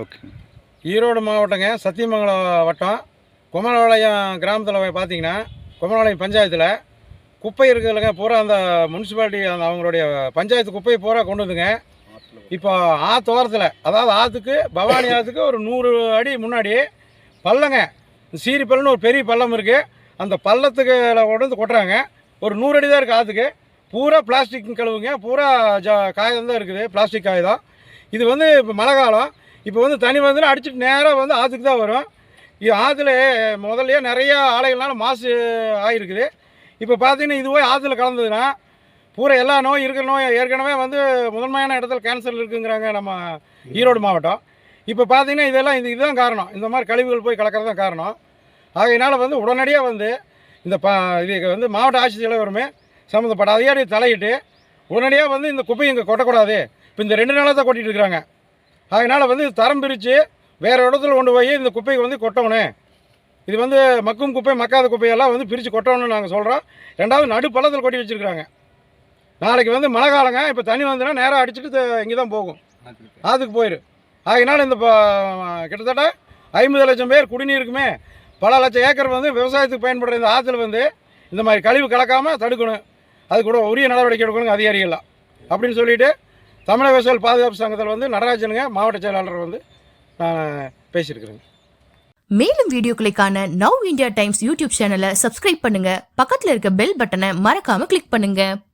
Okay. Erode மாவட்டங்க Sathyamangalam வட்டம். குமரபாளையம் கிராமத்தில் பார்த்தீங்கன்னா குமரபாளையம் பஞ்சாயத்தில் குப்பை இருக்குதுல்லங்க பூரா அந்த முனிசிபாலிட்டி அந்த அவங்களுடைய பஞ்சாயத்து குப்பையை பூரா கொண்டு வந்துங்க. இப்போ ஆத்தோரத்தில் அதாவது ஆற்றுக்கு பவானி ஆற்றுக்கு ஒரு நூறு அடி முன்னாடி பள்ளங்க. சீரி பள்ளம்னு ஒரு பெரிய பள்ளம் இருக்குது அந்த பள்ளத்துக்கு கொண்டு வந்து கொட்டுறாங்க. ஒரு நூறு அடி தான் இருக்குது ஆற்றுக்கு பூரா பிளாஸ்டிக் கழுவுங்க. பூரா ஜ காகிதம் தான் இருக்குது. பிளாஸ்டிக் காகிதம். இது வந்து இப்போ மழை காலம். இப்போ வந்து தண்ணி வந்து அடிச்சுட்டு நேராக வந்து ஆற்றுக்கு தான் வரும். இது ஆற்றுல முதல்லையே நிறையா ஆலைகள்னால மாசு ஆகிருக்குது இப்போ பார்த்தீங்கன்னா இது போய் ஆற்றுல கலந்ததுன்னா பூரா எல்லா நோய் இருக்கிற நோய் ஏற்கனவே வந்து முதன்மையான இடத்துல கேன்சர் இருக்குங்கிறாங்க நம்ம ஈரோடு மாவட்டம். இப்போ பார்த்தீங்கன்னா இதெல்லாம் இது இதுதான் காரணம். இந்த மாதிரி கழிவுகள் போய் கலக்கிறது தான் காரணம். ஆகையினால் வந்து உடனடியாக வந்து இந்த ப இது வந்து மாவட்ட ஆட்சித்தலைவருமே சம்மந்தப்பட்ட அதிகாரி தலையிட்டு உடனடியாக வந்து இந்த குப்பையை இங்கே கொட்டக்கூடாது. இப்போ இந்த ரெண்டு நாளாக தான் கொட்டிகிட்டு இருக்கிறாங்க. அதனால் வந்து தரம் பிரித்து வேறு இடத்துல கொண்டு போய் இந்த குப்பையை வந்து கொட்டணும் இது வந்து மக்கும் குப்பை மக்காத குப்பையெல்லாம் வந்து பிரித்து கொட்டணும்னு நாங்கள் சொல்கிறோம் ரெண்டாவது நடு பள்ளத்தில் கொட்டி வச்சுருக்குறாங்க. நாளைக்கு வந்து மழை காலங்க இப்போ தண்ணி வந்துன்னா நேராக அடிச்சுட்டு இங்கே தான் போகும். ஆற்றுக்கு போயிடும் அதனால் இந்த ப- கிட்டத்தட்ட ஐம்பது லட்சம் பேர் குடிநீருக்குமே பல லட்சம் ஏக்கர் வந்து விவசாயத்துக்கு பயன்படுற இந்த ஆற்றுல வந்து இந்த மாதிரி கழிவு கலக்காமல் தடுக்கணும். அது கூட உரிய நடவடிக்கை எடுக்கணுங்க அதிகாரிகள்லாம் அப்படின்னு சொல்லிவிட்டு தமிழக விவசாயிகள் பாதுகாப்பு சங்கத்தில் வந்து நடராஜனுங்க மாவட்ட செயலாளர் வந்து நான் பேசியிருக்கிறேங்க. மேலும் வீடியோக்களுக்கான நவ் இந்தியா டைம்ஸ் யூடியூப் சேனலை சப்ஸ்கிரைப் பண்ணுங்க. பக்கத்தில் இருக்க பெல் பட்டனை மறக்காம கிளிக் பண்ணுங்க.